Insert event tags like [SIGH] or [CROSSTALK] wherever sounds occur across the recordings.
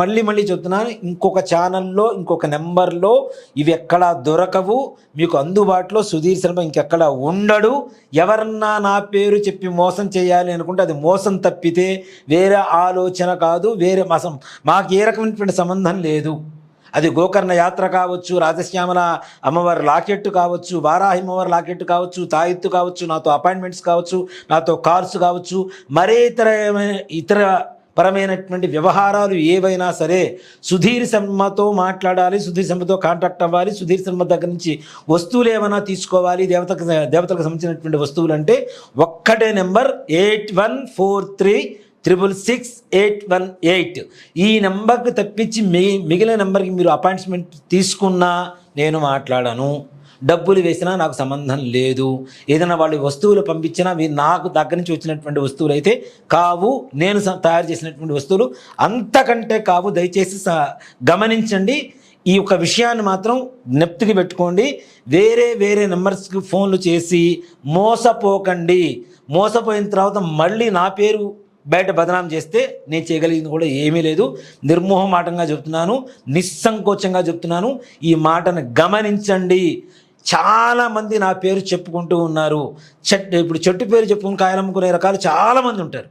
మళ్ళీ మళ్ళీ చెప్తున్నాను ఇంకొక ఛానల్లో ఇంకొక నెంబర్లో ఇవి ఎక్కడా దొరకవు. మీకు అందుబాటులో సుధీర్ శర్మ ఇంకెక్కడ ఉండడు. ఎవరన్నా నా పేరు చెప్పి మోసం చేయాలి అనుకుంటే అది మోసం తప్పితే వేరే ఆలోచన కాదు వేరే మసం మాకు ఏ రకమైనటువంటి సంబంధం లేదు. అది గోకర్ణ యాత్ర కావచ్చు రాజశ్యామల అమ్మవారి లాకెట్ కావచ్చు వారాహి అమ్మవారి లాకెట్ కావచ్చు తాయిత్తు కావచ్చు నాతో అపాయింట్మెంట్స్ కావచ్చు నాతో కార్స్ కావచ్చు మరే ఇతర ఇతర పరమైనటువంటి వ్యవహారాలు ఏవైనా సరే సుధీర్ శర్మతో మాట్లాడాలి సుధీర్ శర్మతో కాంటాక్ట్ అవ్వాలి సుధీర్ శర్మ దగ్గర నుంచి వస్తువులు ఏమైనా తీసుకోవాలి దేవతకు దేవతలకు సంబంధించినటువంటి వస్తువులు అంటే ఒక్కటే number eight one four three triple six eight one eight ఈ నెంబర్కి తప్పించి మిగి మిగిలిన నెంబర్కి మీరు అపాయింట్మెంట్ తీసుకున్నా నేను మాట్లాడను. డబ్బులు వేసినా నాకు సంబంధం లేదు. ఏదైనా వాళ్ళు వస్తువులు పంపించినా మీరు నాకు దగ్గర నుంచి వచ్చినటువంటి వస్తువులు అయితే కావు. నేను స- తయారు చేసినటువంటి వస్తువులు అంతకంటే కావు. దయచేసి స- గమనించండి. ఈ యొక్క విషయాన్ని మాత్రం నెప్తికి పెట్టుకోండి. వేరే వేరే నెంబర్స్కి ఫోన్లు చేసి మోసపోకండి. మోసపోయిన తర్వాత మళ్ళీ నా పేరు బయట బదనాం చేస్తే నేను చేయగలిగింది కూడా ఏమీ లేదు. నిర్మోహమాటంగా చెప్తున్నాను. నిస్సంకోచంగా చెప్తున్నాను. ఈ మాటను గమనించండి. చాలామంది నా పేరు చెప్పుకుంటూ ఉన్నారు. చెట్టు ఇప్పుడు చెట్టు పేరు చెప్పుకుని కాయలమ్ముకునే రకాలు చాలామంది ఉంటారు.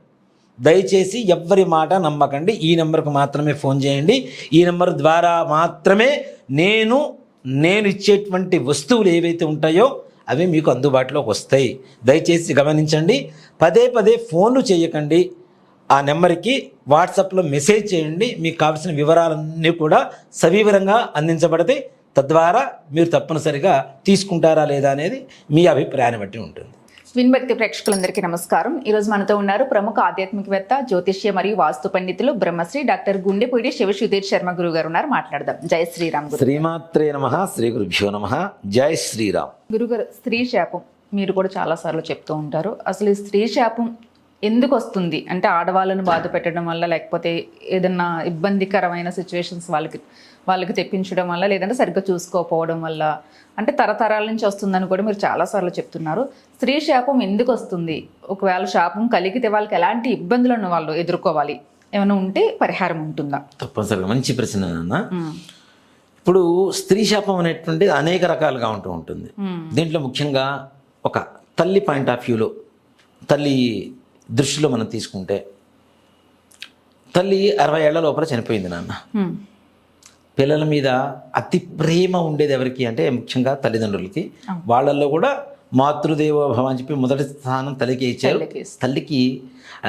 దయచేసి ఎవ్వరి మాట నమ్మకండి. ఈ నెంబర్కు మాత్రమే ఫోన్ చేయండి. ఈ నెంబర్ ద్వారా మాత్రమే నేను నేను ఇచ్చేటువంటి వస్తువులు ఏవైతే ఉంటాయో అవి మీకు అందుబాటులోకి వస్తాయి. దయచేసి గమనించండి. పదే పదే ఫోన్లు చేయకండి. ఆ నెంబర్కి వాట్సాప్లో మెసేజ్ చేయండి. మీకు కావాల్సిన వివరాలన్నీ కూడా సవివరంగా అందించబడతాయి. తద్వారా మీరు తప్పనిసరిగా తీసుకుంటారా లేదా అనేది మీ అభిప్రాయాన్ని బట్టి ఉంటుంది. విన్భక్తి ప్రేక్షకులందరికీ నమస్కారం. ఈ రోజు మనతో ఉన్నారు ప్రముఖ ఆధ్యాత్మికవేత్త జ్యోతిష్య మరియు వాస్తు పండితులు బ్రహ్మశ్రీ డాక్టర్ గుండెపూడి శివ సుధీర్ శర్మ గురువు గారు ఉన్నారు. మాట్లాడదాం. జై శ్రీరామ్ శ్రీమాత్రే నమ. శ్రీ గురుభ్యో నమ. జై శ్రీరామ్. గురుగారు స్త్రీ శాపం మీరు కూడా చాలా సార్లు చెప్తూ ఉంటారు. అసలు ఈ స్త్రీ శాపం ఎందుకు వస్తుంది? అంటే ఆడవాళ్ళను బాధ పెట్టడం వల్ల లేకపోతే ఏదన్నా ఇబ్బందికరమైన సిచ్యువేషన్స్ వాళ్ళకి వాళ్ళకి తెప్పించడం వల్ల లేదంటే సరిగ్గా చూసుకోకపోవడం వల్ల. అంటే తరతరాల నుంచి వస్తుందని కూడా మీరు చాలాసార్లు చెప్తున్నారు. స్త్రీ శాపం ఎందుకు వస్తుంది? ఒకవేళ శాపం కలిగితే వాళ్ళకి ఎలాంటి ఇబ్బందులను వాళ్ళు ఎదుర్కోవాలి? ఏమైనా ఉంటే పరిహారం ఉంటుందా? తప్పనిసరిగా. మంచి ప్రశ్న ఇప్పుడు స్త్రీ శాపం అనేటువంటిది అనేక రకాలుగా ఉంటూ ఉంటుంది. దీంట్లో ముఖ్యంగా ఒక తల్లి పాయింట్ ఆఫ్ వ్యూలో తల్లి దృష్టిలో మనం తీసుకుంటే తల్లి అరవై ఏళ్ళ లోపల చనిపోయింది నాన్న. పిల్లల మీద అతి ప్రేమ ఉండేది ఎవరికి అంటే ముఖ్యంగా తల్లిదండ్రులకి. వాళ్ళల్లో కూడా మాతృదేవో భవ అని చెప్పి మొదటి స్థానం తల్లికి ఇచ్చారు. తల్లికి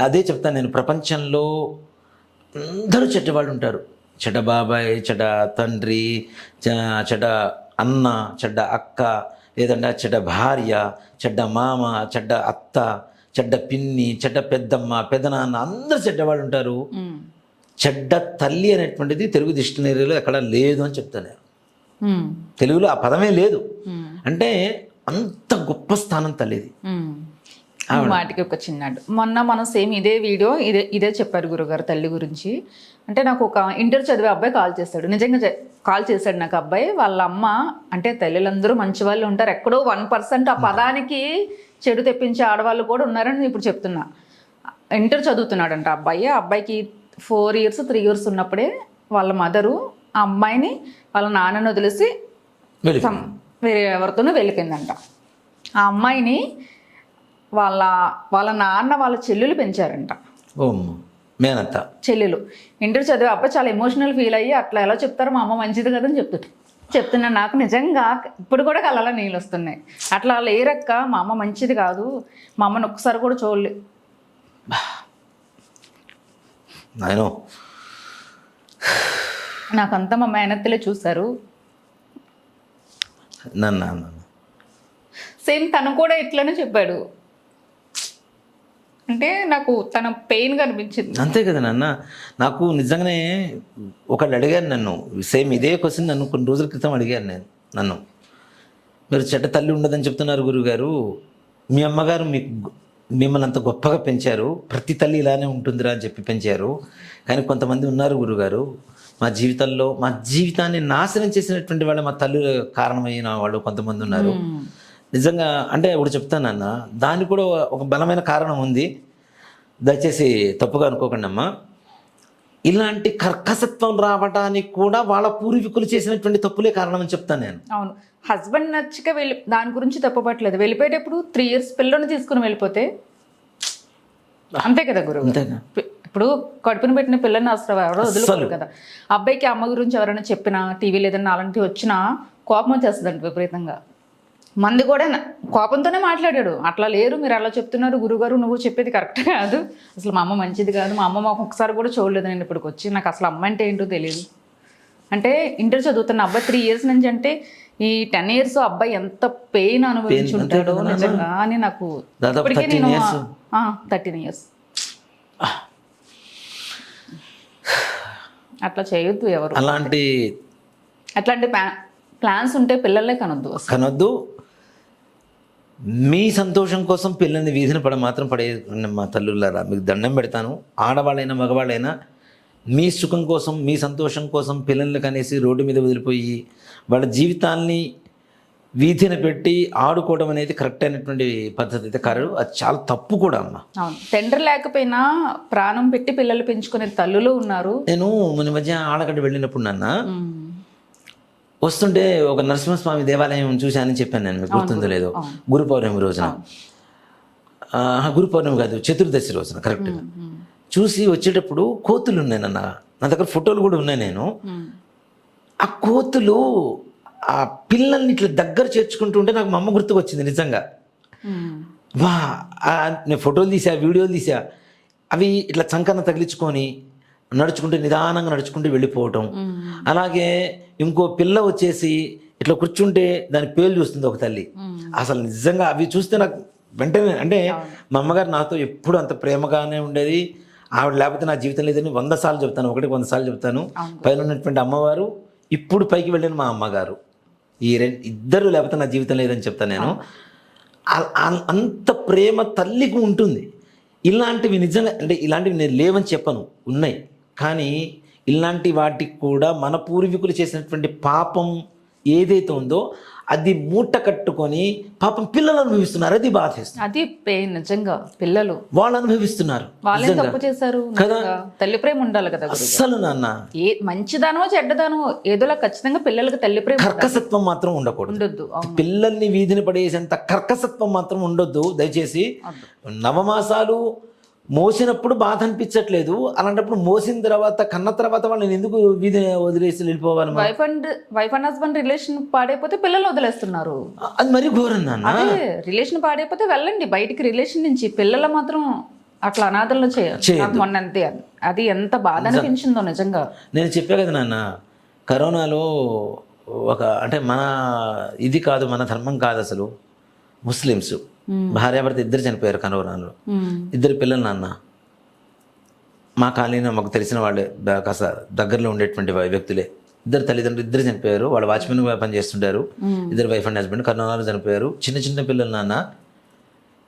అదే చెప్తాను నేను ప్రపంచంలో అందరూ చెడ్డవాళ్ళు ఉంటారు. చెడ్డ బాబాయ్ చెడ్డ తండ్రి చెడ్డ అన్న చెడ్డ అక్క లేదంటే చెడ్డ భార్య చెడ్డ మామ చెడ్డ అత్త చెడ్డ పిన్ని చెడ్డ పెద్దమ్మ పెద్దనాన్న అందరూ చెడ్డవాళ్ళు ఉంటారు. చెడ్డ తల్లి అనేటువంటిది తెలుగు డిక్షనరీలో ఎక్కడ లేదు అని చెప్తాను నేను. తెలుగులో ఆ పదమే లేదు. అంటే అంత గొప్ప స్థానం తల్లిది. మాటకి ఒక చిన్నాడు మొన్న మనం సేమ్ ఇదే వీడియో ఇదే ఇదే చెప్పారు గురుగారు తల్లి గురించి. అంటే నాకు ఒక ఇంటర్ చదివే అబ్బాయి కాల్ చేస్తాడు. నిజంగా కాల్ చేశాడు నాకు అబ్బాయి. వాళ్ళ అమ్మ అంటే తల్లులందరూ మంచి వాళ్ళు ఉంటారు. ఎక్కడో వన్ పర్సెంట్ ఆ పదానికి చెడు తెప్పించే ఆడవాళ్ళు కూడా ఉన్నారని నేను ఇప్పుడు చెప్తున్నా. ఇంటర్ చదువుతున్నాడంట అబ్బాయి. ఆ అబ్బాయికి ఫోర్ ఇయర్స్ త్రీ ఇయర్స్ ఉన్నప్పుడే వాళ్ళ మదరు ఆ అమ్మాయిని వాళ్ళ నాన్నని వదిలేసి వేరే ఎవరితోనో వెళ్ళిపోయిందంట. ఆ అమ్మాయిని వాళ్ళ వాళ్ళ నాన్న వాళ్ళ చెల్లెలు పెంచారంట. మేనత్త. చెల్లెలు. ఇంటర్ చదివే అబ్బాయి చాలా ఎమోషనల్ ఫీల్ అయ్యి అట్లా ఎలా చెప్తారు మా అమ్మ మంచిది కదని చెప్తుంటే చెప్తున్నా నాకు నిజంగా ఇప్పుడు కూడా కళ్ళలో నీళ్ళు వస్తున్నాయి. అట్లా లేరక్క మా అమ్మ మంచిది కాదు. మా అమ్మని ఒక్కసారి కూడా చూడలే నేను నాకంతా మా మేనత్తలే చూశారు. నన్ను సేమ్ తను కూడా ఇట్లనే చెప్పాడు. అంటే నాకు తన పెయిన్ కనిపించింది అంతే కదా నాన్న. నాకు నిజంగానే ఒకళ్ళు అడిగాను నన్ను. సేమ్ ఇదే క్వశ్చన్ నన్ను కొన్ని రోజుల క్రితం అడిగాను నేను నన్ను. మీరు చెడ్డ తల్లి ఉండదని చెప్తున్నారు గురుగారు. మీ అమ్మగారు మీకు మిమ్మల్ని అంత గొప్పగా పెంచారు. ప్రతి తల్లి ఇలానే ఉంటుందిరా అని చెప్పి పెంచారు. కానీ కొంతమంది ఉన్నారు గురుగారు. మా జీవితంలో మా జీవితాన్ని నాశనం చేసినటువంటి వాళ్ళు మా తల్లి కారణమైన వాళ్ళు కొంతమంది ఉన్నారు. నిజంగా అంటే ఇప్పుడు చెప్తానన్న దానికి కూడా ఒక బలమైన కారణం ఉంది. దయచేసి తప్పుగా అనుకోకండి అమ్మా. ఇలాంటి కర్కసత్వం రావడానికి కూడా వాళ్ళ పూర్వీకులు చేసినటువంటి తప్పులే కారణం అని చెప్తాను నేను. అవును. హస్బెండ్ నచ్చక వెళ్ళి దాని గురించి తప్పపట్లేదు వెళ్ళిపోయేటప్పుడు త్రీ ఇయర్స్ పిల్లని తీసుకుని వెళ్ళిపోతే అంతే కదా గురువు ఇప్పుడు కడుపున పెట్టిన పిల్లని అసలు ఎవరో వదులుకోరు కదా. అబ్బాయికి అమ్మ గురించి ఎవరైనా చెప్పినా టీవీలో ఏదైనా అలాంటివి వచ్చినా కోపం వచ్చేస్తుందండి విపరీతంగా. మంది కూడా కోపంతోనే మాట్లాడాడు. అట్లా లేరు మీరు అలా చెప్తున్నారు గురుగారు నువ్వు చెప్పేది కరెక్ట్ కాదు. అసలు మా అమ్మ మంచిది కాదు. మా అమ్మ మాకు ఒకసారి కూడా చూడలేదు నేను ఇప్పటికి వచ్చి. నాకు అసలు అమ్మ అంటే ఏంటో తెలియదు అంటే ఇంటర్ చదువుతున్న అబ్బాయి త్రీ ఇయర్స్ నుంచి అంటే ఈ టెన్ ఇయర్స్ అబ్బాయి ఎంత పెయిన్ అనుభవించి ఉంటాడో నిజంగా అని నాకు దాదాపు ఇప్పటికే 13 నేను years. థర్టీన్ ఇయర్స్ అట్లా చేయొద్దు ఎవరు. అలాంటి అట్లాంటి ప్లాన్స్ ఉంటే పిల్లలే కనొద్దు. కనొద్దు. మీ సంతోషం కోసం పిల్లల్ని వీధిని పడ మాత్రం పడే మా తల్లులారా మీకు దండం పెడతాను. ఆడవాళ్ళైనా మగవాళ్ళైనా మీ సుఖం కోసం మీ సంతోషం కోసం పిల్లల్ని కనేసి రోడ్డు మీద వదిలిపోయి వాళ్ళ జీవితాల్ని వీధిన పెట్టి ఆడుకోవడం అనేది కరెక్ట్ అయినటువంటి పద్ధతి. అయితే కాదు అది చాలా తప్పు కూడా అమ్మ. అవును. తండ్రి లేకపోయినా ప్రాణం పెట్టి పిల్లలు పెంచుకునే తల్లులు ఉన్నారు. నేను మన మధ్య ఆడగడ్డ వెళ్ళినప్పుడు నాన్న. వస్తుంటే ఒక నరసింహస్వామి దేవాలయం చూశానని చెప్పాను నేను మీకు. గుర్తుందో లేదో? గురు పౌర్ణమి రోజున. గురు పౌర్ణమి కాదు చతుర్దశి రోజున కరెక్ట్ చూసి వచ్చేటప్పుడు కోతులు ఉన్నాయి నాన్న. నా దగ్గర ఫోటోలు కూడా ఉన్నాయి నేను. ఆ కోతులు ఆ పిల్లల్ని ఇట్లా దగ్గర చేర్చుకుంటుంటే నాకు మా అమ్మ గుర్తుకు వచ్చింది నిజంగా. వా నేను ఫోటోలు తీసా వీడియోలు తీసా. అవి ఇట్లా చంకన తగిలించుకొని నడుచుకుంటూ నిదానంగా నడుచుకుంటూ వెళ్ళిపోవటం. అలాగే ఇంకో పిల్ల వచ్చేసి ఇట్లా కూర్చుంటే దాని పేలు చూస్తుంది ఒక తల్లి. అసలు నిజంగా అవి చూస్తే నాకు వెంటనే అంటే మా అమ్మగారు నాతో ఎప్పుడు అంత ప్రేమగానే ఉండేది. ఆవిడ లేకపోతే నా జీవితం లేదని వంద సార్లు చెప్తాను ఒకటి వంద సార్లు చెప్తాను. పైన ఉన్నటువంటి అమ్మవారు ఇప్పుడు పైకి వెళ్ళిన మా అమ్మగారు. ఈ రెండు ఇద్దరు లేకపోతే నా జీవితం లేదని చెప్తాను నేను. అంత ప్రేమ తల్లికి ఉంటుంది. ఇలాంటివి నిజంగా అంటే ఇలాంటివి నేను లేవని చెప్పను ఉన్నాయి. కానీ ఇలాంటి వాటికి కూడా మన పూర్వీకులు చేసినటువంటి పాపం ఏదైతే ఉందో అది మూట కట్టుకొని పాపం పిల్లలు అనుభవిస్తున్నారు అది బాధేస్తుంది. అది పెయిన్ నిజంగా పిల్లలు. వాళ్ళు అనుభవిస్తున్నారు వాళ్ళే తప్పు చేశారు? నిజంగా. తల్లి ప్రేమ ఉండాలి కదా. అస్సలు నాన్న. ఏ మంచిదానో చెడ్డదానో ఏదోలా ఖచ్చితంగా పిల్లలకి తల్లి ప్రేమ కర్కసత్వం మాత్రం ఉండకూడదు. ఉండొద్దు పిల్లల్ని వీధిని పడేసేంత కర్కసత్వం మాత్రం ఉండొద్దు. దయచేసి నవమాసాలు మోసినప్పుడు బాధ అనిపించట్లేదు. అలాంటప్పుడు మోసిన తర్వాత కన్న తర్వాత వాళ్ళని ఎందుకు వీధి వదిలేసి వెళ్ళిపోవాలి? Wife and wife and husband relation పాడైపోతే పిల్లలు వదిలేస్తున్నారు. అది మరీ ఘోరం అదే రిలేషన్ పాడైపోతే వెళ్ళండి. బయటికి రిలేషన్ నుంచి పిల్లలు మాత్రం అట్లా అనాథల్లో చేయాలి మొన్న అంతే అది ఎంత బాధ అనిపించిందో నిజంగా. నేను చెప్పా కదా నాన్న కరోనాలో ఒక అంటే మన ఇది కాదు మన ధర్మం కాదు అసలు ముస్లిమ్స్. భార్యాభర్త ఇద్దరు చనిపోయారు ఉమ్. ఇద్దరు పిల్లలు నాన్న. మా కాలనీలో మాకు తెలిసిన వాళ్ళే కాస్త దగ్గరలో ఉండేటువంటి వ్యక్తులే. ఇద్దరు తల్లిదండ్రులు ఇద్దరు చనిపోయారు. వాళ్ళు వాచ్మెన్ పనిచేస్తుంటారు. ఇద్దరు వైఫ్ అండ్ హస్బెండ్ కరోనాలో చనిపోయారు. చిన్న చిన్న పిల్లలు నాన్న.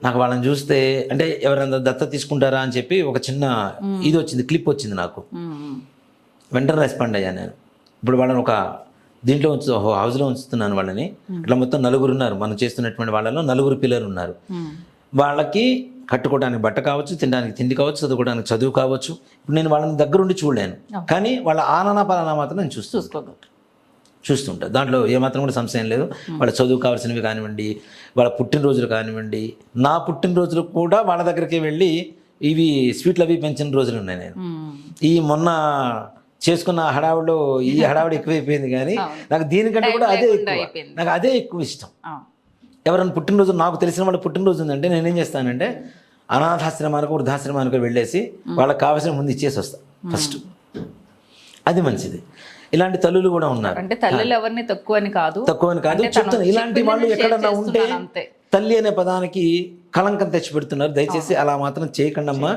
నాకు వాళ్ళని చూస్తే అంటే ఎవరైనా దత్త తీసుకుంటారా అని చెప్పి ఒక చిన్న ఇది వచ్చింది క్లిప్ వచ్చింది నాకు. వెంటనే రెస్పాండ్ అయ్యాను నేను. ఇప్పుడు వాళ్ళని ఒక దీంట్లో ఉంచు ఓ హౌస్లో ఉంచుతున్నాను వాళ్ళని. ఇట్లా మొత్తం నలుగురు ఉన్నారు. మనం చేస్తున్నటువంటి వాళ్ళలో నలుగురు పిల్లలు ఉన్నారు. వాళ్ళకి కట్టుకోవడానికి బట్ట కావచ్చు తినడానికి తిండి కావచ్చు చదువుకోవడానికి చదువు కావచ్చు. ఇప్పుడు నేను వాళ్ళని దగ్గరుండి చూడలేను. కానీ వాళ్ళ ఆననా పాలనా మాత్రం నేను చూస్తూ చూసుకోగలరు చూస్తుంటా. దాంట్లో ఏమాత్రం కూడా సంశయం లేదు. వాళ్ళ చదువు కావాల్సినవి కానివ్వండి వాళ్ళ పుట్టినరోజులు కానివ్వండి నా పుట్టినరోజులు కూడా వాళ్ళ దగ్గరికి వెళ్ళి ఇవి స్వీట్లు అవి పెంచిన రోజులు ఉన్నాయి నేను. ఈ మొన్న చేసుకున్న హడావుడిలో ఈ [LAUGHS] హడావుడి ఎక్కువైపోయింది కానీ నాకు దీనికంటే కూడా అదే ఎక్కువ. నాకు అదే ఎక్కువ ఇష్టం. ఎవరైనా పుట్టినరోజు నాకు తెలిసిన వాళ్ళ పుట్టినరోజు ఉందంటే నేనేం చేస్తానంటే అనాథాశ్రమానికి వృద్ధాశ్రమానికి వెళ్ళేసి వాళ్ళకి కావాల్సిన ముందు ఇచ్చేసి వస్తా ఫస్ట్. అది మంచిది. ఇలాంటి తల్లులు కూడా ఉన్నారు. అంటే తల్లులు ఎవరిని తక్కువ అని కాదు. తక్కువ అని కాదు చెప్తాను ఇలాంటి వాళ్ళు ఎక్కడన్నా ఉంటే. తల్లి అనే పదానికి కళంకం తెచ్చిపెడుతున్నారు. దయచేసి అలా మాత్రం చేయకండి. అమ్మా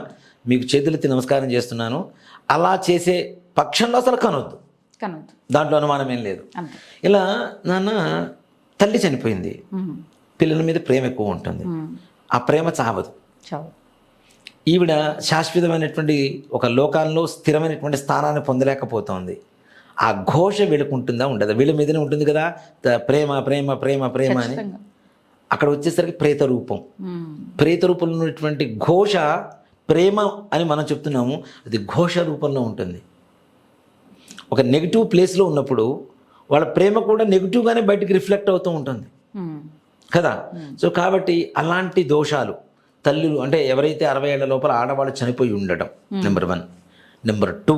మీకు చేతులెత్తి నమస్కారం చేస్తున్నాను. అలా చేసే పక్షంలో అసలు కనొద్దు. కనవద్దు దాంట్లో అనుమానం ఏం లేదు. ఇలా నాన్న తల్లి చనిపోయింది. పిల్లల మీద ప్రేమ ఎక్కువ ఉంటుంది. ఆ ప్రేమ చావదు. చావు. ఈవిడ శాశ్వతమైనటువంటి ఒక లోకాల్లో స్థిరమైనటువంటి స్థానాన్ని పొందలేకపోతోంది. ఆ ఘోష వీళ్ళకుంటుందా? ఉండదా? వీళ్ళ మీదనే ఉంటుంది కదా? ప్రేమ ప్రేమ ప్రేమ ప్రేమ అని. అక్కడ వచ్చేసరికి ప్రేత రూపం. ప్రేత రూపంలో ఉన్నటువంటి ఘోష ప్రేమ అని మనం చెప్తున్నాము. అది ఘోష రూపంలో ఉంటుంది. ఒక నెగిటివ్ ప్లేస్లో ఉన్నప్పుడు వాళ్ళ ప్రేమ కూడా నెగిటివ్గానే బయటికి రిఫ్లెక్ట్ అవుతూ ఉంటుంది. కదా? సో కాబట్టి అలాంటి దోషాలు తల్లులు అంటే ఎవరైతే అరవై ఏళ్ళ లోపల ఆడవాళ్ళు చనిపోయి ఉండటం నెంబర్ వన్ నెంబర్ టూ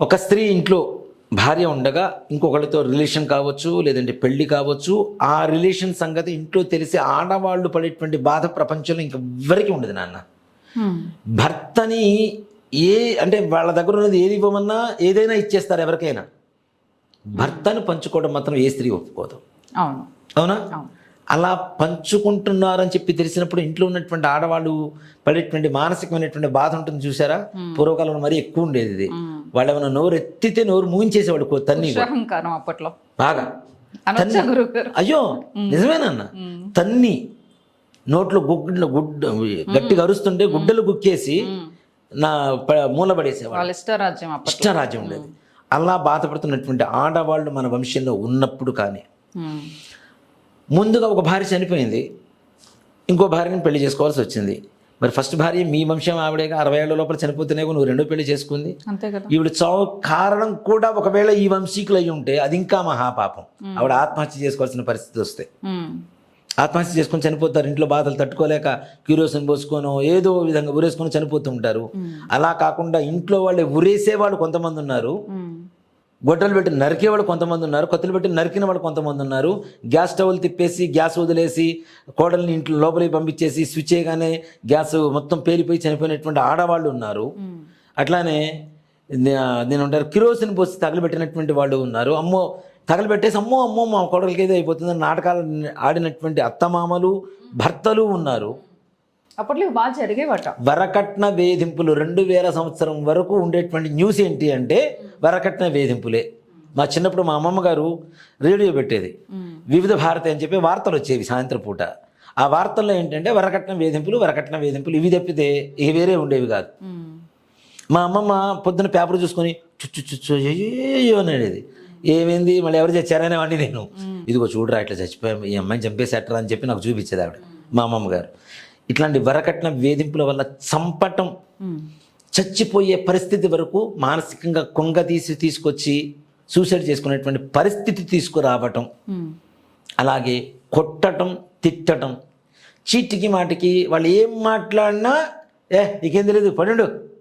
ఒక స్త్రీ ఇంట్లో భార్య ఉండగా ఇంకొకరితో రిలేషన్ కావచ్చు లేదంటే పెళ్ళి కావచ్చు ఆ రిలేషన్ సంగతి ఇంట్లో తెలిసి ఆడవాళ్ళు పడేటువంటి బాధ ప్రపంచంలో ఇంకెవ్వరికి ఉండదు నాన్న. భర్తని ఏ అంటే వాళ్ళ దగ్గర ఉన్నది ఏది ఇవ్వమన్నా ఏదైనా ఇచ్చేస్తారు ఎవరికైనా. భర్తను పంచుకోవడం మాత్రం ఏ స్త్రీ ఒప్పుకోదు. అవును. అవునా? అలా పంచుకుంటున్నారని చెప్పి తెలిసినప్పుడు ఇంట్లో ఉన్నటువంటి ఆడవాళ్ళు పడేటువంటి మానసికమైనటువంటి బాధ ఉంటుంది చూసారా? పూర్వకాలంలో మరీ ఎక్కువ ఉండేది ఇది. వాళ్ళు ఏమైనా నోరు ఎత్తితే నోరు మూయించేసేవాడు తన్ని అప్పట్లో. బాగా. గారు అయ్యో నిజమేనన్న తన్ని నోట్లో గుడ్డ గుడ్డ గట్టిగా అరుస్తుంటే గుడ్డలు గుక్కేసి నా ప- మూలబడేసేవాడు వాళ్ళ ఇష్టరాజ్యం ఇష్టరాజ్యం ఉండేది. అలా బాధపడుతున్నటువంటి ఆడవాళ్ళు మన వంశంలో ఉన్నప్పుడు కానీ. ముందుగా ఒక భార్య చనిపోయింది. ఇంకో భార్యని పెళ్ళి చేసుకోవాల్సి వచ్చింది. మరి ఫస్ట్ భార్య మీ వంశం ఆవిడేగా అరవై ఏళ్ళ లోపల చనిపోతేనే నువ్వు రెండో పెళ్ళి చేసుకుంది? ఈవిడ చావు కారణం కూడా ఒకవేళ ఈ వంశీకులు అయి ఉంటే అది ఇంకా మహాపాపం. ఆవిడ ఆత్మహత్య చేసుకోవాల్సిన పరిస్థితి వస్తే. ఆత్మహత్య చేసుకొని చనిపోతారు ఇంట్లో బాధలు తట్టుకోలేక క్యూరోసిన్ పోసుకోనో ఏదో విధంగా ఉరేసుకొని చనిపోతూ ఉంటారు. అలా కాకుండా ఇంట్లో వాళ్ళు ఉరేసే వాళ్ళు కొంతమంది ఉన్నారు. గొడ్డలు పెట్టి నరికే వాళ్ళు కొంతమంది ఉన్నారు. కత్తులు పెట్టి నరికిన వాళ్ళు కొంతమంది ఉన్నారు. గ్యాస్ స్టవ్లు తిప్పేసి గ్యాస్ వదిలేసి కోడల్ని ఇంట్లో లోపలికి పంపించేసి స్విచ్ చేయగానే గ్యాస్ మొత్తం పేలిపోయి చనిపోయినటువంటి ఆడవాళ్ళు ఉన్నారు. అట్లానే నేను ఉంటారు కిరోసిన్ పోసి తగలబెట్టినటువంటి వాళ్ళు ఉన్నారు. అమ్మో తగలబెట్టేసి అమ్మో అమ్మో మా కోడలికి ఏదో అయిపోతుందని నాటకాలు ఆడినటువంటి అత్తమామలు భర్తలు ఉన్నారు. అప్పట్లో బాగా జరిగేవట. వరకట్న వేధింపులు రెండు వేల సంవత్సరం వరకు ఉండేటువంటి న్యూస్ ఏంటి అంటే వరకట్న వేధింపులే. మా చిన్నప్పుడు మా అమ్మమ్మ గారు రేడియో పెట్టేది. వివిధ భారతి అని చెప్పి వార్తలు వచ్చేవి సాయంత్రం పూట. ఆ వార్తల్లో ఏంటంటే వరకట్న వేధింపులు వరకట్న వేధింపులు ఇవి తప్పితే ఇక వేరే ఉండేవి కాదు. మా అమ్మమ్మ పొద్దున పేపర్ చూసుకొని చుచ్చు చుచ్చు అయ్యో అనేది. ఏమైంది? మళ్ళీ ఎవరు చచ్చారనే వాడిని నేను. ఇదిగో చూడరా ఇట్లా చచ్చిపోయాం. ఈ అమ్మాయిని చంపేసేటరా అని చెప్పి నాకు చూపించేది ఆవిడ మా అమ్మమ్మ గారు ఇట్లాంటి వరకట్న వేధింపుల వల్ల చంపటం. చచ్చిపోయే పరిస్థితి వరకు మానసికంగా కొంగ తీసి తీసుకొచ్చి సూసైడ్ చేసుకునేటువంటి పరిస్థితి తీసుకురావటం. అలాగే కొట్టటం తిట్టటం. చీటికి మాటికి వాళ్ళు ఏం మాట్లాడినా ఏ నీకేం తెలియదు పడుండు.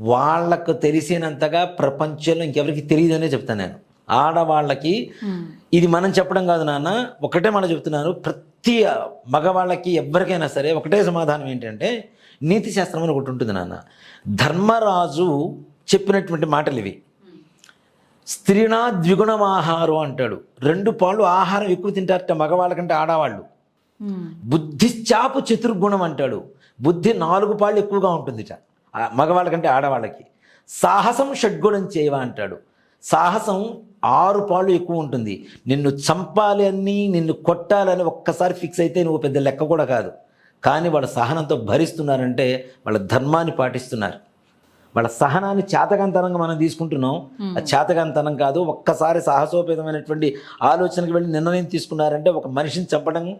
వాళ్ళకు తెలిసినంతగా ప్రపంచంలో ఇంకెవరికి తెలియదనే చెప్తాను నేను. ఆడవాళ్ళకి ఉమ్. ఇది మనం చెప్పడం కాదు నాన్న ఒకటే మనం చెప్తున్నాను. ప్రతి మగవాళ్ళకి ఎవరికైనా సరే ఒకటే సమాధానం ఏంటంటే నీతి శాస్త్రం అని ఒకటి ఉంటుంది నాన్న. ధర్మరాజు చెప్పినటువంటి మాటలు ఇవి. స్త్రీనా ద్విగుణం ఆహారం అంటాడు. రెండు పాళ్ళు ఆహారం ఎక్కువ తింటారట మగవాళ్ళకంటే ఆడవాళ్ళు. ఉమ్. బుద్ధిశ్చాపు చతుర్గుణం అంటాడు. బుద్ధి నాలుగు పాళ్ళు ఎక్కువగా ఉంటుందిట. మగవాళ్ళకంటే ఆడవాళ్ళకి. సాహసం షడ్గుణం చేయవా అంటాడు. సాహసం ఆరు పాళ్ళు ఎక్కువ ఉంటుంది. నిన్ను చంపాలి అని నిన్ను కొట్టాలని ఒక్కసారి ఫిక్స్ అయితే నువ్వు పెద్ద లెక్క కూడా కాదు. కానీ వాళ్ళ సహనంతో భరిస్తున్నారంటే వాళ్ళ ధర్మాన్ని పాటిస్తున్నారు. వాళ్ళ సహనాన్ని చేతకంతనంగా మనం తీసుకుంటున్నాం. అది చేతకంతనం కాదు. ఒక్కసారి సాహసోపేతమైనటువంటి ఆలోచనకి వెళ్ళి నిర్ణయం తీసుకున్నారంటే ఒక మనిషిని చంపడం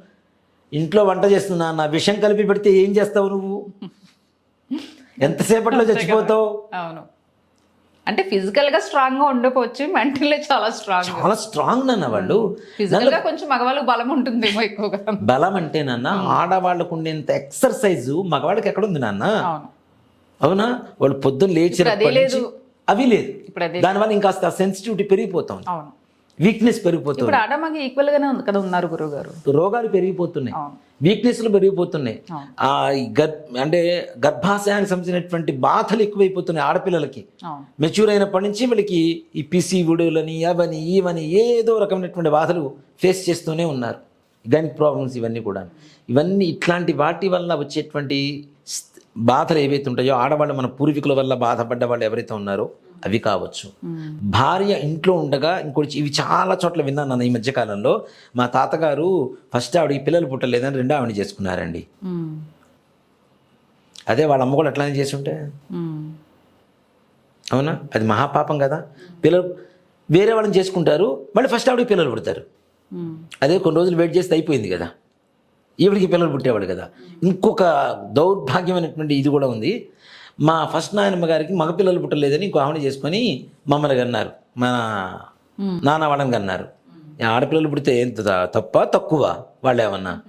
ఇంట్లో వంట చేస్తున్నా నా విషం కలిపి పెడితే ఏం చేస్తావు నువ్వు? ఎంతసేపట్లో చచ్చిపోతావు? అవును. అంటే ఫిజికల్గా స్ట్రాంగ్గా ఉండకపోవచ్చు మెంటల్లీ చాలా స్ట్రాంగ్ చాలా స్ట్రాంగ్ నాన్న వాళ్ళు. ఫిజికల్గా కొంచెం మగవాళ్ళకి బలం ఉంటుందేమో ఎక్కువగా. బలం అంటే నాన్న ఆడవాళ్ళకు ఉండేంత ఎక్సర్సైజు మగవాళ్ళకి ఎక్కడుంది నాన్న? అవును. వాళ్ళు పొద్దున్న నుంచి అవి లేదు. దానివల్ల ఇంకాస్త సెన్సిటివిటీ పెరిగిపోతుంది అవును. వీక్నెస్ పెరిగిపోతుంది. ఇప్పుడు ఆడమగ ఈక్వల్ గానే ఉంది కదా ఉన్నారు గురువు గారు రోగాలు పెరిగిపోతున్నాయి. వీక్నెస్లు పెరిగిపోతున్నాయి. ఆ గర్ అంటే గర్భాశయానికి సంబంధించినటువంటి బాధలు ఎక్కువైపోతున్నాయి ఆడపిల్లలకి. మెచ్యూర్ అయినప్పటి నుంచి వీళ్ళకి ఈ పిసి విడులని అవని ఇవని ఏదో రకమైనటువంటి బాధలు ఫేస్ చేస్తూనే ఉన్నారు. గైనిక్ ప్రాబ్లమ్స్ ఇవన్నీ కూడా ఇవన్నీ ఇట్లాంటి వాటి వల్ల వచ్చేటువంటి బాధలు ఏవైతే ఉంటాయో ఆడవాళ్ళు మన పూర్వీకుల వల్ల బాధపడ్డ వాళ్ళు ఎవరైతే ఉన్నారో అవి కావచ్చు. భార్య ఇంట్లో ఉండగా ఇంకోటి ఇవి చాలా చోట్ల విన్నాను నన్ను ఈ మధ్యకాలంలో మా తాతగారు ఫస్ట్ ఆవిడకి పిల్లలు పుట్టలేదని రెండో ఆవిడ చేసుకున్నారండి. అదే వాళ్ళ అమ్మ కూడా అట్లానే చేసుంటే? అవునా? అది మహాపాపం కదా. పిల్లలు వేరే వాళ్ళని చేసుకుంటారు మళ్ళీ ఫస్ట్ ఆవిడకి పిల్లలు పుడతారు. అదే కొన్ని రోజులు వెయిట్ చేస్తే అయిపోయింది కదా. ఈవిడికి పిల్లలు పుట్టేవాడు కదా. ఇంకొక దౌర్భాగ్యమైనటువంటి ఇది కూడా ఉంది. మా ఫస్ట్ నాయనమ్మ గారికి మగపిల్లలు పుట్టలేదని ఇంకో ఆవిడ చేసుకొని మమ్మల్ని కన్నారు. మన నాన్న వాళ్ళని కన్నారు. ఆడపిల్లలు పుడితే ఎంత తప్ప తక్కువ వాళ్ళు ఏమన్నా?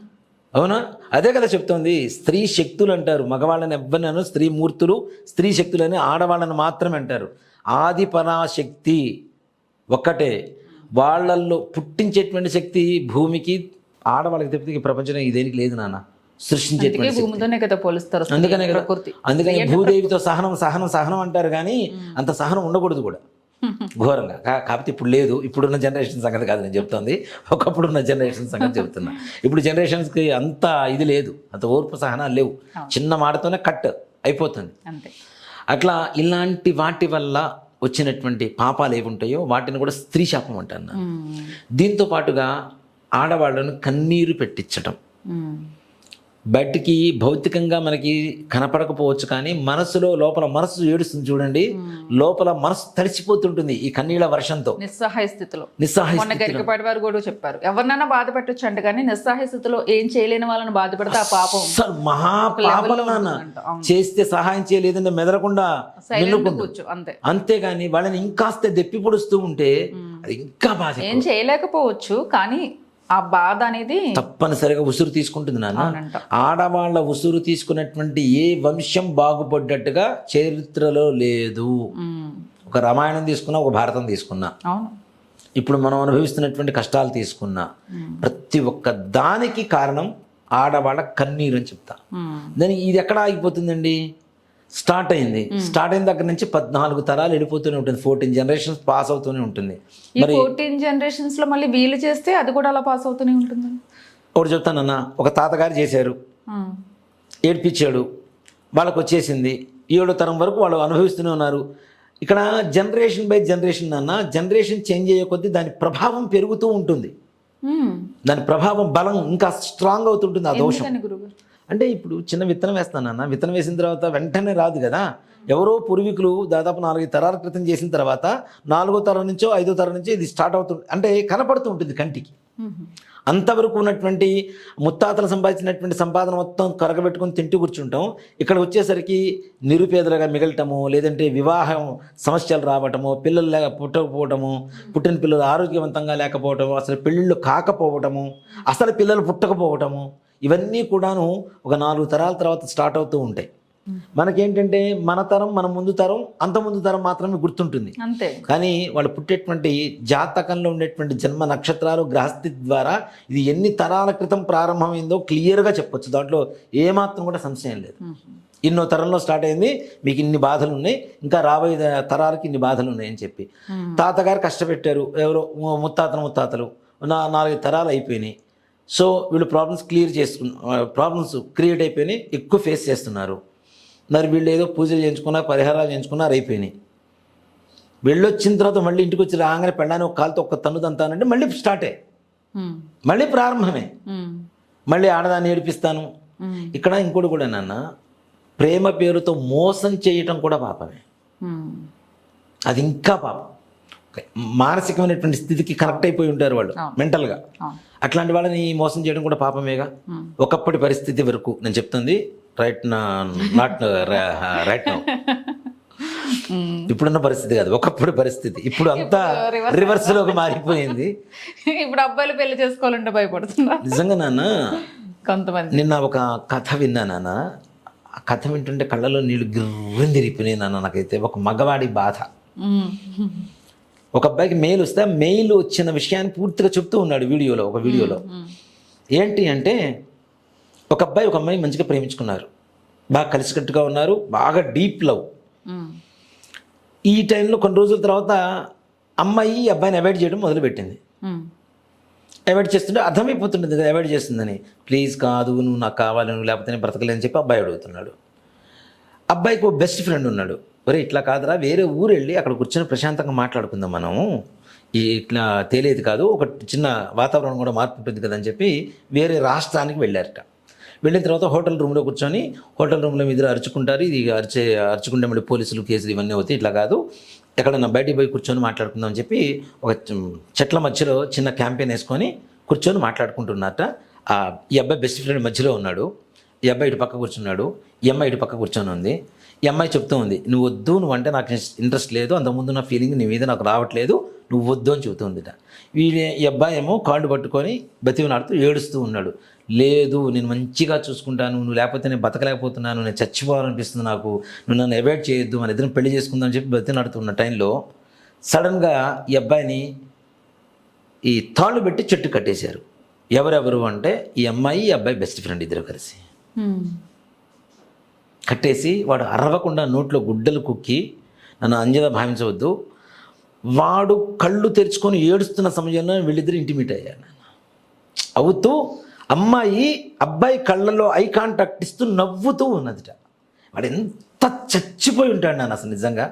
అవునా? అదే కదా చెప్తోంది. స్త్రీ శక్తులు అంటారు. మగవాళ్ళని ఎవ్వరినను స్త్రీ మూర్తులు స్త్రీ శక్తులని ఆడవాళ్ళని మాత్రమే అంటారు. ఆది పరాశక్తి ఒక్కటే. వాళ్ళల్లో పుట్టించేటువంటి శక్తి భూమికి ఆడవాళ్ళకి తప్పితే ఈ ప్రపంచంలో ఇదేనికి లేదు నాన్న. సృష్టించేటువంటి భూమితోనే కదా పోలుస్తారు స్త్రీ, అందుకనే కదా అందుకని భూదేవితో సహనం సహనం సహనం అంటారు కానీ అంత సహనం ఉండకూడదు కూడా. [LAUGHS] ఘోరంగా. కాకపోతే ఇప్పుడు లేదు ఇప్పుడున్న జనరేషన్ సంగతి కాదు నేను చెప్తోంది. ఒకప్పుడు ఉన్న జనరేషన్ సంగతి [LAUGHS] చెప్తున్నా. ఇప్పుడు జనరేషన్స్కి అంత ఇది లేదు అంత ఓర్పు సహనాలు లేవు. చిన్న మాటతోనే కట్ అయిపోతుంది. అట్లా ఇలాంటి వాటి వల్ల వచ్చినటువంటి పాపాలు ఏవి ఉంటాయో వాటిని కూడా స్త్రీ శాపం అంటాను. దీంతో పాటుగా ఆడవాళ్ళను కన్నీరు పెట్టించటం. ఉమ్. బయటికి భౌతికంగా మనకి కనపడకపోవచ్చు కానీ మనసులో లోపల మనసు ఏడుస్తుంది చూడండి. లోపల మనసు తడిసిపోతుంటుంది ఈ కన్నీళ్ళ వర్షంతో. నిస్సహాయ స్థితిలో. నిస్సహాయ గరికపాటి వారు కూడా చెప్పారు. ఎవరినైనా బాధ పెట్టొచ్చు అంట కానీ నిస్సహాయ స్థితిలో ఏం చేయలేని వాళ్ళని బాధ పెడితే ఆ పాపం మహాపాపం. చేస్తే సహాయం చేయలేదంటే మెదలకుండా అంతే. అంతేగాని వాళ్ళని ఇంకాస్త దెప్పి పొడుస్తూ ఉంటే అది ఇంకా బాధ ఏం చేయలేకపోవచ్చు కానీ ఆ బాధ అనేది తప్పనిసరిగా ఉసురు తీసుకుంటుంది నాన్న. ఆడవాళ్ళ ఉసురు తీసుకున్నటువంటి ఏ వంశం బాగుపడ్డట్టుగా చరిత్రలో లేదు. ఒక రామాయణం తీసుకున్నా ఒక భారతం తీసుకున్నా. ఇప్పుడు మనం అనుభవిస్తున్నటువంటి కష్టాలు తీసుకున్నా ప్రతి ఒక్క దానికి కారణం ఆడవాళ్ళ కన్నీరు అని చెప్తా. దానికి ఇది ఎక్కడ ఆగిపోతుందండి? స్టార్ట్ అయింది. స్టార్ట్ అయిన దగ్గర నుంచి పద్నాలుగు తరాలు వెళ్ళిపోతూనే ఉంటుంది. ఫోర్టీన్ జనరేషన్స్ పాస్ అవుతూనే ఉంటుంది. ఈ ఫోర్టీన్ జనరేషన్స్లో మళ్ళీ వీలు చేస్తే అది కూడా అలా పాస్ అవుతూనే ఉంటుంది. ఒకటి చెప్తానన్న ఒక తాతగారు చేశారు. ఏడ్పించాడు వాళ్ళకు వచ్చేసింది. ఏడో తరం వరకు వాళ్ళు అనుభవిస్తూనే ఉన్నారు. ఇక్కడ జనరేషన్ బై జనరేషన్ అన్న జనరేషన్ చేంజ్ అయ్యే కొద్దీ దాని ప్రభావం పెరుగుతూ ఉంటుంది. దాని ప్రభావం బలం ఇంకా స్ట్రాంగ్ అవుతుంటుంది ఆ దోషం. అంటే ఇప్పుడు చిన్న విత్తనం వేస్తానన్న విత్తనం వేసిన తర్వాత వెంటనే రాదు కదా. ఎవరో పూర్వీకులు దాదాపు నాలుగైదు తరాల క్రితం చేసిన తర్వాత నాలుగో తరం నుంచో ఐదో తరం నుంచో ఇది స్టార్ట్ అవుతుంది అంటే కనపడుతూ ఉంటుంది కంటికి. అంతవరకు ఉన్నటువంటి ముత్తాతలు సంపాదించినటువంటి సంపాదన మొత్తం కరగబెట్టుకొని తింటూ కూర్చుంటాం. ఇక్కడ వచ్చేసరికి నిరుపేదలుగా మిగలటము లేదంటే వివాహం సమస్యలు రావటము పిల్లలు లేక పుట్టకపోవటము పుట్టిన పిల్లలు ఆరోగ్యవంతంగా లేకపోవటము అసలు పెళ్ళిళ్ళు కాకపోవటము అసలు పిల్లలు పుట్టకపోవటము ఇవన్నీ కూడాను ఒక నాలుగు తరాల తర్వాత స్టార్ట్ అవుతూ ఉంటాయి. మనకేంటంటే మన తరం మన ముందు తరం అంత ముందు తరం మాత్రమే గుర్తుంటుంది. అంతే. కానీ వాళ్ళు పుట్టేటువంటి జాతకంలో ఉండేటువంటి జన్మ నక్షత్రాలు గ్రహస్థితి ద్వారా ఇది ఎన్ని తరాల క్రితం ప్రారంభమైందో క్లియర్గా చెప్పొచ్చు. దాంట్లో ఏమాత్రం కూడా సంశయం లేదు. ఇన్నో తరంలో స్టార్ట్ అయింది మీకు ఇన్ని బాధలు ఉన్నాయి ఇంకా రాబోయే తరాలకి ఇన్ని బాధలు ఉన్నాయని చెప్పి. తాతగారు కష్టపెట్టారు ఎవరో ముత్తాతలు ముత్తాతలు. నా నాలుగు తరాలు అయిపోయినాయి. సో వీళ్ళు ప్రాబ్లమ్స్ క్లియర్ చేసుకున్న ప్రాబ్లమ్స్ క్రియేట్ అయిపోయినాయి ఎక్కువ ఫేస్ చేస్తున్నారు మరి వీళ్ళు ఏదో పూజలు చేయించుకున్నా పరిహారాలు చేయించుకున్నారు అయిపోయినాయి వెళ్ళొచ్చిన తర్వాత మళ్ళీ ఇంటికి వచ్చి రాగానే పెళ్ళాన్ని ఒక కాలుతో ఒక్క తన్ను తంతానంటే మళ్ళీ స్టార్టే. మళ్ళీ ప్రారంభమే. మళ్ళీ ఆడదాన్ని ఏడిపిస్తాను. ఇక్కడ ఇంకోటి కూడా నాన్న ప్రేమ పేరుతో మోసం చేయటం కూడా పాపమే. అది ఇంకా పాపం మానసికమైనటువంటి స్థితికి కనెక్ట్ అయిపోయి ఉంటారు వాళ్ళు. మెంటల్గా. అట్లాంటి వాళ్ళని మోసం చేయడం కూడా పాపమేగా. ఒకప్పటి పరిస్థితి వరకు నేను చెప్తుంది రైట్ నాట్ రైట్ నౌ. ఇప్పుడున్న పరిస్థితి కాదు ఒకప్పుడు పరిస్థితి. ఇప్పుడు అంతా రివర్స్లోకి మారిపోయింది. ఇప్పుడు అబ్బాయిలు పెళ్ళి చేసుకోవాలంటే భయపడుతున్నా. నిజంగా నాన్న కొంతమంది. నిన్న ఒక కథ విన్నా నాన్న. ఆ కథ వింటుంటే కళ్ళలో నీళ్ళు గిర్రని తిరిగిపోయినాయి నాన్న నాకైతే ఒక మగవాడి బాధ. ఒక అబ్బాయికి మెయిల్ వస్తే మెయిల్ వచ్చిన విషయాన్ని పూర్తిగా చెప్తూ ఉన్నాడు వీడియోలో ఒక వీడియోలో. ఏంటి అంటే ఒక అబ్బాయి ఒక అమ్మాయి మంచిగా ప్రేమించుకున్నారు. బాగా కలిసికట్టుగా ఉన్నారు బాగా డీప్ లవ్. ఈ టైంలో కొన్ని రోజుల తర్వాత అమ్మాయి అబ్బాయిని అవాయిడ్ చేయడం మొదలుపెట్టింది. అవాయిడ్ చేస్తుంటే అర్థమైపోతుంటుంది కదా అవాయిడ్ చేస్తుందని. ప్లీజ్ కాదు నువ్వు నాకు కావాలి నువ్వు లేకపోతే నేను బ్రతకలేని చెప్పి అబ్బాయి అడుగుతున్నాడు. అబ్బాయికి ఒక బెస్ట్ ఫ్రెండ్ ఉన్నాడు. ఒరే ఇట్లా కాదురా వేరే ఊరు వెళ్ళి అక్కడ కూర్చొని ప్రశాంతంగా మాట్లాడుకుందాం మనం ఇట్లా తేలేదు కాదు ఒక చిన్న వాతావరణం కూడా మార్పు ఉంటుంది కదా అని చెప్పి వేరే రాష్ట్రానికి వెళ్ళారట. వెళ్ళిన తర్వాత హోటల్ రూమ్లో కూర్చొని హోటల్ రూమ్లో మీద అరుచుకుంటారు ఇది అరిచే అరుచుకుంటే మళ్ళీ పోలీసులు కేసులు ఇవన్నీ అవుతాయి ఇట్లా కాదు. ఎక్కడన్నా బయటికి పోయి కూర్చొని మాట్లాడుకుందాం అని చెప్పి ఒక చెట్ల మధ్యలో చిన్న క్యాంపెయిన్ వేసుకొని కూర్చొని మాట్లాడుకుంటున్నట్ట ఆ ఈ అబ్బాయి బెస్ట్ ఫ్రెండ్ మధ్యలో ఉన్నాడు. ఈ అబ్బాయి ఇటు పక్క కూర్చున్నాడు. ఈ అమ్మాయి ఇటు పక్క కూర్చొని ఉంది ఈ అమ్మాయి చెప్తూ ఉంది నువ్వు వద్దు నువ్వు అంటే నాకు ఇంట్రెస్ట్ లేదు అంతకుముందు నా ఫీలింగ్ నీ మీద నాకు రావట్లేదు నువ్వు వద్దు అని చెబుతుందిట వీడి ఈ అబ్బాయి ఏమో కాళ్ళు పట్టుకొని బతిమలాడుతూ ఏడుస్తూ ఉన్నాడు. లేదు నేను మంచిగా చూసుకుంటాను నువ్వు లేకపోతే నేను బతకలేకపోతున్నాను నేను చచ్చిపోవాలనిపిస్తుంది నాకు నువ్వు నన్ను అవాయిడ్ చేయొద్దు మన ఇద్దరం పెళ్ళి చేసుకుందాం అని చెప్పి బతిమలాడుతున్న టైంలో సడన్గా ఈ అబ్బాయిని ఈ తాళ్ళు పెట్టి చెట్టు కట్టేశారు. ఎవరెవరు అంటే ఈ అమ్మాయి ఈ అబ్బాయి బెస్ట్ ఫ్రెండ్ ఇద్దరు కలిసి. కట్టేసి వాడు అరవకుండా నోట్లో గుడ్డలు కుక్కి నన్ను అంజగా భావించవద్దు. వాడు కళ్ళు తెరుచుకొని ఏడుస్తున్న సమయంలో వీళ్ళిద్దరు ఇంటిమీట్ అయ్యారు అవుతూ అమ్మాయి అబ్బాయి కళ్ళలో ఐ కాంటాక్ట్ ఇస్తూ నవ్వుతూ ఉన్నదిట. వాడు ఎంత చచ్చిపోయి ఉంటాడు నాన్న అసలు నిజంగా.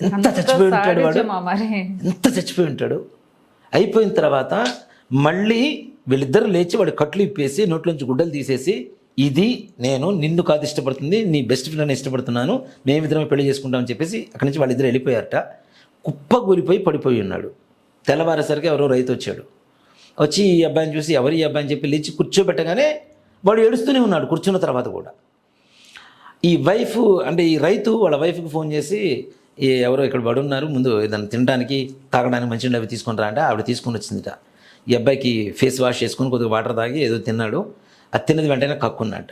ఎంత చచ్చిపోయి ఉంటాడు వాడు. ఎంత చచ్చిపోయి ఉంటాడు. అయిపోయిన తర్వాత మళ్ళీ వీళ్ళిద్దరు లేచి వాడి కట్లు ఇప్పేసి నోట్లోంచి గుడ్డలు తీసేసి ఇది నేను నిన్ను కాదు ఇష్టపడుతుంది నీ బెస్ట్ ఫ్రెండ్ ఇష్టపడుతున్నాను మేమిద్దరమే పెళ్ళి చేసుకుంటామని చెప్పేసి అక్కడి నుంచి వాళ్ళిద్దరు వెళ్ళిపోయారట. కుప్ప కూలిపోయి పడిపోయి ఉన్నాడు. తెల్లవారేసరికి ఎవరో రైతు వచ్చాడు. వచ్చి ఈ అబ్బాయిని చూసి ఎవరు ఈ అబ్బాయిని చెప్పి లేచి కూర్చోబెట్టగానే వాడు ఏడుస్తూనే ఉన్నాడు కూర్చున్న తర్వాత కూడా. ఈ వైఫ్ అంటే ఈ రైతు వాళ్ళ వైఫ్కి ఫోన్ చేసి ఎవరో ఇక్కడ పడున్నారు ముందు ఏదైనా తినడానికి తాగడానికి మంచి అవి తీసుకుని రా అంటే ఆవిడ తీసుకొని వచ్చిందిట. ఈ అబ్బాయికి ఫేస్ వాష్ చేసుకొని కొద్దిగా వాటర్ తాగి ఏదో తిన్నాడు. అది తిన్నది వెంటనే కక్కున్నట్ట.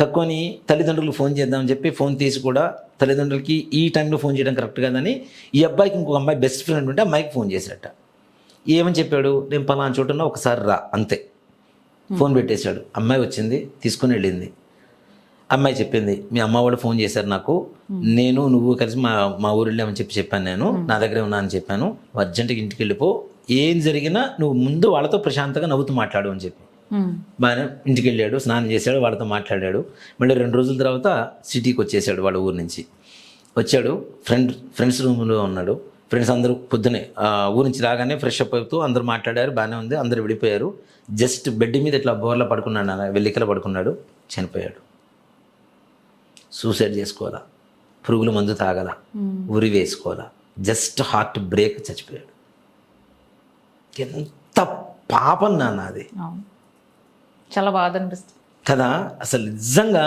కక్కుని తల్లిదండ్రులకు ఫోన్ చేద్దామని చెప్పి ఫోన్ తీసి కూడా తల్లిదండ్రులకి ఈ టైంలో ఫోన్ చేయడం కరెక్ట్ కాదని ఈ అబ్బాయికి ఇంకొక అమ్మాయి బెస్ట్ ఫ్రెండ్ ఉంటే అమ్మాయికి ఫోన్ చేశాడట ఏమని చెప్పాడు? నేను పలానా చోటున్నా ఒకసారి రా అంతే. ఫోన్ పెట్టేశాడు. అమ్మాయి వచ్చింది తీసుకొని వెళ్ళింది. అమ్మాయి చెప్పింది మీ అమ్మ వాళ్ళు ఫోన్ చేశారు నాకు. నేను నువ్వు కలిసి మా మా ఊరు వెళ్ళామని చెప్పి చెప్పాను నేను. నా దగ్గరే ఉన్నా అని చెప్పాను. అర్జెంటుగా ఇంటికి వెళ్ళిపో. ఏం జరిగినా నువ్వు ముందు వాళ్ళతో ప్రశాంతంగా నవ్వుతూ మాట్లాడు అని చెప్పి. బాగానే ఇంటికి వెళ్ళాడు స్నానం చేశాడు వాళ్ళతో మాట్లాడాడు. మళ్ళీ రెండు రోజుల తర్వాత సిటీకి వచ్చేసాడు వాళ్ళ ఊరు నుంచి. వచ్చాడు ఫ్రెండ్ ఫ్రెండ్స్ రూమ్లో ఉన్నాడు. ఫ్రెండ్స్ అందరూ పొద్దునే ఊరు నుంచి రాగానే ఫ్రెష్ అప్ అవుతూ అందరూ మాట్లాడారు బాగానే ఉంది అందరూ విడిపోయారు. జస్ట్ బెడ్ మీద ఇట్లా బోర్లా పడుకున్నాడు నాన్న వెల్లికల పడుకున్నాడు చనిపోయాడు. సూసైడ్ చేసుకోవాలా? పురుగుల మందు తాగల? ఉరి వేసుకోవాలా? జస్ట్ హార్ట్ బ్రేక్ చచ్చిపోయాడు. ఎంత పాపం నాన్న అది. చాలా బాధ అనిపిస్తుంది. కదా? అసలు నిజంగా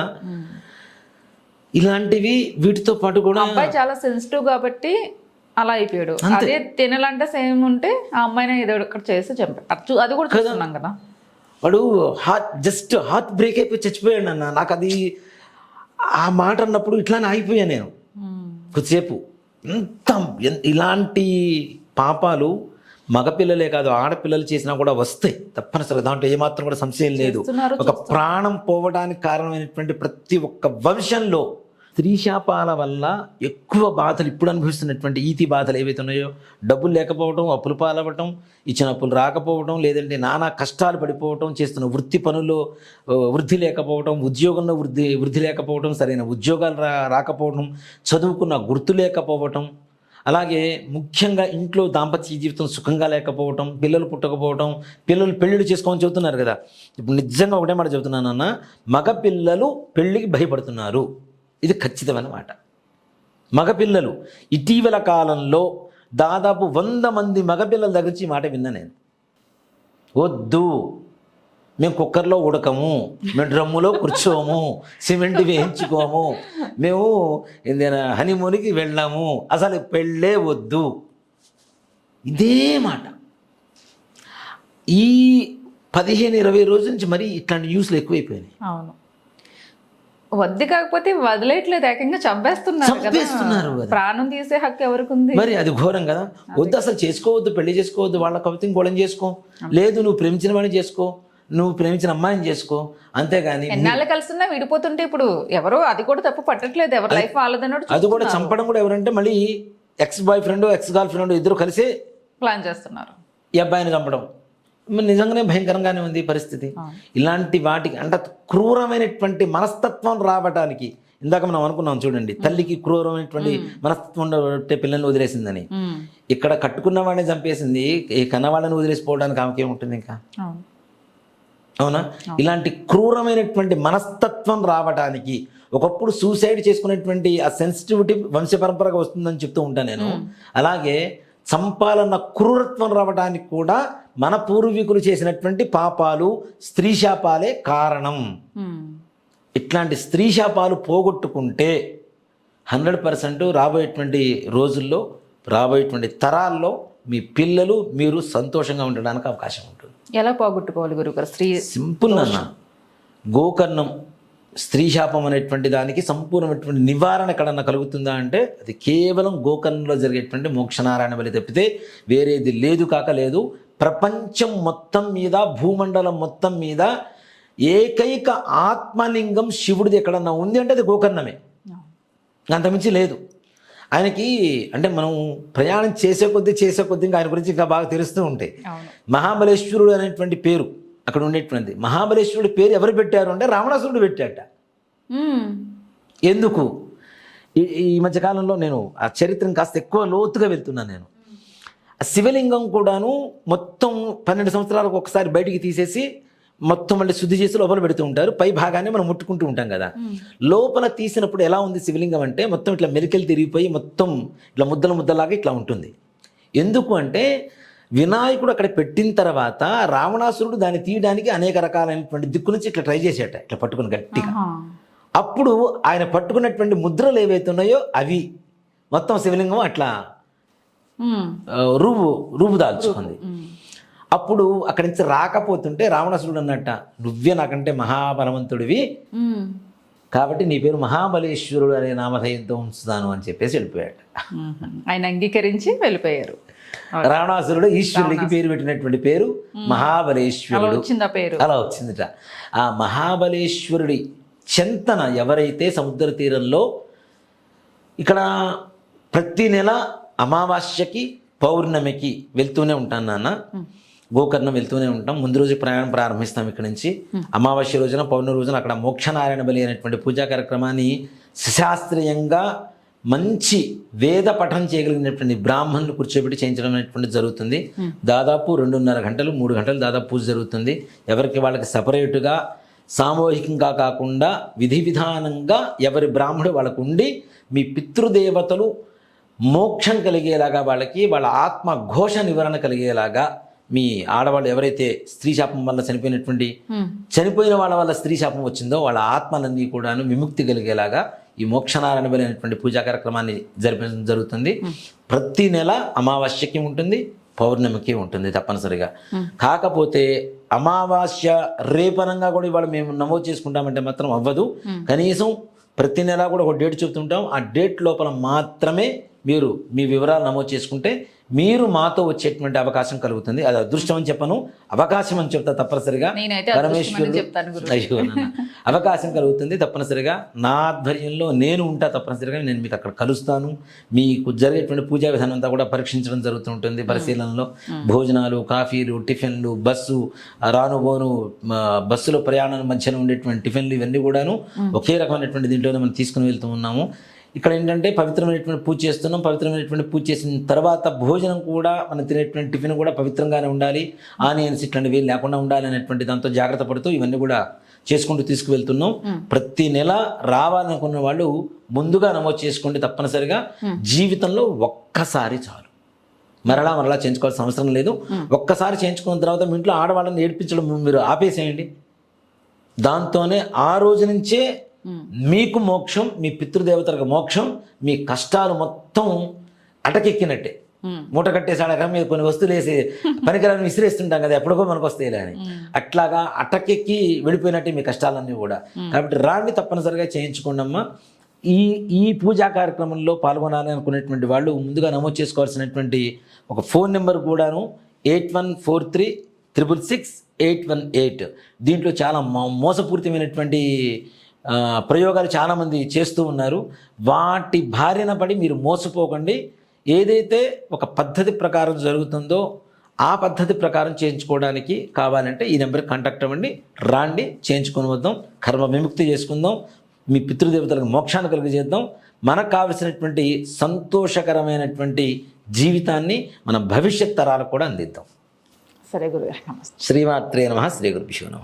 ఇలాంటివి వీటితో పాటు కూడా అబ్బాయి చాలా సెన్సిటివ్ కాబట్టి అలా అయిపోయాడు. అదే తినాలంటే సేమ్ ఉంటే ఆ అమ్మాయిని ఏదో ఒకటి చేసి చంపాడు అది కూడా చూస్తున్నాం కదా. వాడు హార్ట్ జస్ట్ హార్ట్ బ్రేక్ అయిపోయి చచ్చిపోయాడు అన్న నాకు అది ఆ మాట అన్నప్పుడు ఇట్లానే ఆగిపోయా నేను. కొద్దిసేపు. ఎంత ఇలాంటి పాపాలు మగపిల్లలే కాదు ఆడపిల్లలు చేసినా కూడా వస్తాయి. తప్పనిసరిగా. దాంట్లో ఏమాత్రం కూడా సంశయం లేదు. ఒక ప్రాణం పోవడానికి కారణమైనటువంటి ప్రతి ఒక్క వంశంలో స్త్రీ శాపాల వల్ల ఎక్కువ బాధలు ఇప్పుడు అనుభవిస్తున్నటువంటి ఈతి బాధలు ఏవైతే ఉన్నాయో డబ్బులు లేకపోవడం అప్పులు పాలవటం ఇచ్చిన అప్పులు రాకపోవడం లేదంటే నానా కష్టాలు పడిపోవటం చేస్తున్న వృత్తి పనుల్లో వృద్ధి లేకపోవడం ఉద్యోగంలో వృద్ధి వృద్ధి లేకపోవడం సరైన ఉద్యోగాలు రా రాకపోవడం చదువుకున్న గుర్తు లేకపోవటం అలాగే ముఖ్యంగా ఇంట్లో దాంపత్య జీవితం సుఖంగా లేకపోవటం పిల్లలు పుట్టకపోవటం పిల్లలు పెళ్ళిళ్ళు చేసుకోమని చెబుతున్నారు కదా. ఇప్పుడు నిజంగా ఒకటే మాట చెబుతున్నానన్న మగ పిల్లలు పెళ్ళికి భయపడుతున్నారు. ఇది ఖచ్చితమైన మాట. మగపిల్లలు ఇటీవల కాలంలో దాదాపు వంద మంది మగపిల్లల దగ్గర నుంచి మాట విన్నా నేను. వద్దు. మేము కుక్కర్లో ఉడకము మేము డ్రమ్ములో కూర్చోము సిమెంట్ వేయించుకోము మేము ఏదైనా హనీమూన్కి వెళ్ళాము. అసలు పెళ్ళే వద్దు. ఇదే మాట. ఈ పదిహేను ఇరవై రోజుల నుంచి మరీ ఇట్లాంటి న్యూస్లు ఎక్కువైపోయినాయి. అవును. వద్దు కాకపోతే వదిలేయట్లేదు. ఏకంగా చంపేస్తున్నారు. ప్రాణం తీసే హక్కు ఎవరికి ఉంది మరి అది ఘోరం కదా. వద్దు అసలు చేసుకోవద్దు పెళ్ళి చేసుకోవద్దు వాళ్ళ కవిత ఇంకోళ్ళని చేసుకో. లేదు నువ్వు ప్రేమించిన వాడిని చేసుకో. నువ్వు ప్రేమించిన అమ్మాయిని చేసుకో. అంతేగాని ఎన్నాళ్ళు కలిసినా విడిపోతుంటే ఇప్పుడు ఎవరు అది కూడా తప్పు పట్టట్లేదు. ఎవరి లైఫ్ వాళ్ళదన్నట్టు అది కూడా చంపడం కూడా ఎవరంటే మళ్ళీ ex boyfriend ex girlfriend ఇద్దరు కలిసి ప్లాన్ చేస్తున్నారు. ఈ అబ్బాయిని చంపడం. నిజంగానే భయంకరంగానే ఉంది పరిస్థితి. ఇలాంటి వాటికి అంటే క్రూరమైనటువంటి మనస్తత్వం రావడానికి ఇందాక మనం అనుకున్నాం చూడండి తల్లికి క్రూరమైనటువంటి మనస్తత్వం పిల్లల్ని వదిలేసిందని. ఇక్కడ కట్టుకున్న వాడిని చంపేసింది ఈ కన్నవాళ్ళని వదిలేసిపోవడానికి ఆమెకి ఏముంటుంది ఇంకా అవును? ఇలాంటి క్రూరమైనటువంటి మనస్తత్వం రావడానికి ఒకప్పుడు సూసైడ్ చేసుకునేటువంటి ఆ సెన్సిటివిటీ వంశపరంపరగా వస్తుందని చెప్తూ ఉంటాను నేను. అలాగే చంపాలన్న క్రూరత్వం రావడానికి కూడా మన పూర్వీకులు చేసినటువంటి పాపాలు స్త్రీ శాపాలే కారణం. ఇట్లాంటి స్త్రీ శాపాలు పోగొట్టుకుంటే హండ్రెడ్ పర్సెంట్ రాబోయేటువంటి రోజుల్లో రాబోయేటువంటి తరాల్లో మీ పిల్లలు మీరు సంతోషంగా ఉండడానికి అవకాశం ఉంటుంది. ఎలా పోగొట్టుకోవాలి గురుగారు స్త్రీ సింపుల్ అన్న గోకర్ణం స్త్రీ శాపం అనేటువంటి దానికి సంపూర్ణమైనటువంటి నివారణ ఎక్కడన్నా కలుగుతుందా అంటే అది కేవలం గోకర్ణంలో జరిగేటువంటి మోక్షనారాయణ బలి తప్పితే వేరేది లేదు కాక లేదు. ప్రపంచం మొత్తం మీద భూమండలం మొత్తం మీద ఏకైక ఆత్మలింగం శివుడిది ఎక్కడన్నా ఉంది అంటే అది గోకర్ణమే. అంతమించి లేదు. ఆయనకి అంటే మనం ప్రయాణం చేసే కొద్దీ చేసే కొద్దీ ఇంకా ఆయన గురించి ఇంకా బాగా తెలుస్తూ ఉంటాయి. మహాబలేశ్వరుడు అనేటువంటి పేరు అక్కడ ఉండేటువంటి మహాబలేశ్వరుడి పేరు ఎవరు పెట్టారు అంటే రావణాసురుడు పెట్టాట. ఎందుకు? ఈ ఈ మధ్యకాలంలో నేను ఆ చరిత్రను కాస్త ఎక్కువ లోతుగా వెళ్తున్నాను నేను. ఆ శివలింగం కూడాను మొత్తం పన్నెండు సంవత్సరాలకు ఒకసారి బయటికి తీసేసి మొత్తం మళ్ళీ శుద్ధి చేసి లోపల పెడుతూ ఉంటారు. పై భాగాన్ని మనం ముట్టుకుంటూ ఉంటాం కదా. లోపల తీసినప్పుడు ఎలా ఉంది శివలింగం అంటే మొత్తం ఇట్లా మెలికలు తిరిగిపోయి మొత్తం ఇట్లా ముద్దల ముద్దలాగా ఇట్లా ఉంటుంది. ఎందుకు అంటే వినాయకుడు అక్కడ పెట్టిన తర్వాత రావణాసురుడు దాన్ని తీయడానికి అనేక రకాలైనటువంటి దిక్కు నుంచి ఇట్లా ట్రై చేసేట ఇట్లా పట్టుకుని గట్టిగా. అప్పుడు ఆయన పట్టుకున్నటువంటి ముద్రలు ఏవైతే ఉన్నాయో అవి మొత్తం శివలింగం అట్లా రూపు రూపు దాల్చుకుంది. అప్పుడు అక్కడి నుంచి రాకపోతుంటే రావణాసురుడు అన్నట్ట నువ్వే నాకంటే మహాబలవంతుడివి. కాబట్టి నీ పేరు మహాబలేశ్వరుడు అనే నామధేయంతో ఉంచుతాను అని చెప్పేసి వెళ్ళిపోయాడు. ఆయన అంగీకరించి వెళ్ళిపోయారు. రావణాసురుడు ఈశ్వరుడికి పేరు పెట్టినటువంటి పేరు మహాబలేశ్వరుడు. పేరు? అలా వచ్చిందిట. ఆ మహాబలేశ్వరుడి చెంతన ఎవరైతే సముద్ర తీరంలో ఇక్కడ ప్రతి నెల అమావాస్యకి పౌర్ణమికి వెళ్తూనే ఉంటాను నాన్న. గోకర్ణం వెళ్తూనే ఉంటాం. ముందు రోజు ప్రయాణం ప్రారంభిస్తాం ఇక్కడ నుంచి. అమావాస్య రోజున పౌర్ణమి రోజున అక్కడ మోక్షనారాయణ బలి అనేటువంటి పూజా కార్యక్రమాన్ని శాస్త్రీయంగా మంచి వేద పఠనం చేయగలిగినటువంటి బ్రాహ్మణులు కూర్చోబెట్టి చేయించడం అనేటువంటి జరుగుతుంది. దాదాపు రెండున్నర గంటలు మూడు గంటలు దాదాపు పూజ జరుగుతుంది. ఎవరికి వాళ్ళకి సపరేటుగా సామూహికంగా కాకుండా విధి విధానంగా ఎవరి బ్రాహ్మడు వాళ్ళకు ఉండి మీ పితృదేవతలు మోక్షం కలిగేలాగా వాళ్ళకి వాళ్ళ ఆత్మ ఘోష నివారణ కలిగేలాగా మీ ఆడవాళ్ళు ఎవరైతే స్త్రీ శాపం వల్ల చనిపోయినటువంటి. చనిపోయిన వాళ్ళ వల్ల స్త్రీ శాపం వచ్చిందో వాళ్ళ ఆత్మలన్నీ కూడాను విముక్తి కలిగేలాగా ఈ మోక్షనారాయణ బలి అనేటువంటి పూజా కార్యక్రమాన్ని జరిపించడం జరుగుతుంది. ప్రతి నెల అమావాస్యకి ఉంటుంది పౌర్ణమికి ఉంటుంది తప్పనిసరిగా. కాకపోతే అమావాస్య రేపనంగా కూడా ఇవాళ మేము నమోదు చేసుకుంటామంటే మాత్రం అవ్వదు. కనీసం ప్రతి నెల కూడా ఒక డేట్ చెప్తుంటాం. ఆ డేట్ లోపల మాత్రమే మీరు మీ వివరాలు నమోదు చేసుకుంటే మీరు మాతో వచ్చేటువంటి అవకాశం కలుగుతుంది. అది అదృష్టం అని చెప్పను. అవకాశం అని చెప్తా తప్పనిసరిగా. అయ్యో నాన్న. అవకాశం కలుగుతుంది తప్పనిసరిగా. నా ఆధ్వర్యంలో నేను ఉంటా తప్పనిసరిగా నేను మీకు అక్కడ కలుస్తాను. మీకు జరిగేటువంటి పూజా విధానం అంతా కూడా పరీక్షించడం జరుగుతుంటుంది పరిశీలనలో. భోజనాలు కాఫీలు టిఫిన్లు బస్సు ఆ రాను పోను మ, బస్సులో ప్రయాణం మధ్యన ఉండేటువంటి టిఫిన్లు ఇవన్నీ కూడాను ఒకే రకమైనటువంటి దీంట్లోనే మనం తీసుకుని వెళ్తూ ఉన్నాము. ఇక్కడ ఏంటంటే పవిత్రమైనటువంటి పూజ చేస్తున్నాం. పవిత్రమైనటువంటి పూజ చేసిన తర్వాత భోజనం కూడా మనం తినేటువంటి టిఫిన్ కూడా పవిత్రంగానే ఉండాలి. ఆనియన్స్ ఇట్లాంటివి లేకుండా ఉండాలి అనేటువంటి దాంతో జాగ్రత్త పడుతూ ఇవన్నీ కూడా చేసుకుంటూ తీసుకువెళ్తున్నాం. ప్రతి నెల రావాలనుకున్న వాళ్ళు ముందుగా నమోదు చేసుకోండి తప్పనిసరిగా. జీవితంలో ఒక్కసారి చాలు. మరలా మరలా చేయించుకోవాల్సిన అవసరం లేదు. ఒక్కసారి చేయించుకున్న తర్వాత మీ ఇంట్లో ఆడవాళ్ళని ఏడిపించడం మీరు ఆపేసేయండి. దాంతోనే ఆ రోజు నుంచే మీకు మోక్షం మీ పితృదేవతలకు మోక్షం మీ కష్టాలు మొత్తం అటకెక్కినట్టే. మ్మ్. మూట కట్టేసాడు మీద కొన్ని వస్తువులు వేసి పనికిరాని విసిరేస్తుంటాం కదా ఎప్పటికో మనకు వస్తాయిలే అని. అట్లాగా అటకెక్కి వెళ్ళిపోయినట్టే మీ కష్టాలన్నీ కూడా. కాబట్టి రాండి తప్పనిసరిగా చేయించుకోండి అమ్మా. ఈ ఈ పూజా కార్యక్రమంలో పాల్గొనాలి అనుకునేటువంటి వాళ్ళు ముందుగా నమోదు చేసుకోవాల్సినటువంటి ఒక ఫోన్ నెంబర్ కూడాను eight one four three triple six eight one eight. దీంట్లో చాలా మోసపూరితమైనటువంటి ప్రయోగాలు చాలామంది చేస్తూ ఉన్నారు. వాటి బారిన పడి మీరు మోసపోకండి. ఏదైతే ఒక పద్ధతి ప్రకారం జరుగుతుందో ఆ పద్ధతి ప్రకారం చేయించుకోవడానికి కావాలంటే ఈ నెంబర్కి కాంటాక్ట్ అవ్వండి. రాండి చేయించుకొని వద్దాం. కర్మ విముక్తి చేసుకుందాం. మీ పితృదేవతలకు మోక్షాన్ని కలిగజేద్దాం. మనకు కావలసినటువంటి సంతోషకరమైనటువంటి జీవితాన్ని మన భవిష్యత్ తరాలకు కూడా అందిద్దాం. సరే నమస్తే. శ్రీమాత్రే నమ శ్రీ గురుభ్యో నమ.